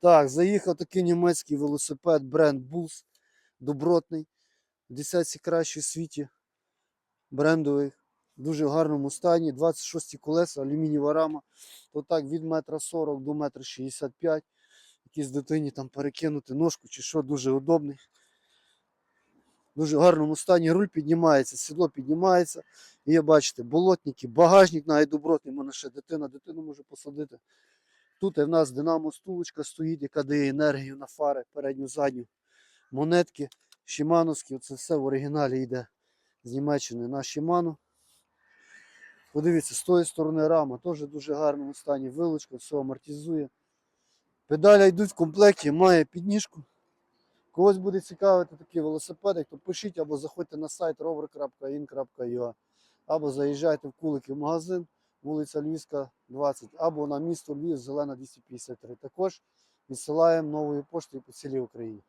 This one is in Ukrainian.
Так, заїхав такий німецький велосипед бренд Bulls. Добротний. В десятці кращий в світі. Брендовий. В дуже гарному стані. 26 колеса, алюмінієва рама. То так від метра 40 до метра 65. Якісь дитині там перекинути ножку чи що, дуже удобний. В дуже гарному стані. Руль піднімається, сідло піднімається. І бачите, болотники, багажник навіть добротний, мене ще дитина, дитину може посадити. Тут в нас динамо стулочка стоїть, яка дає енергію на фари, передню, задню. Монетки, Шимановські, це все в оригіналі йде з Німеччини на Шиману. Подивіться, з тої сторони рама теж в дуже гарному стані. Вилочка, все амортизує. Педалі йдуть в комплекті, має підніжку. Когось буде цікавити такі велосипеди, то пишіть або заходьте на сайт rover.in.ua або заїжджайте в Куликів магазин, вулиця Львівська, 20, або на місто Львів, Зелена 253. Також відсилаємо новою поштою по цілій Україні.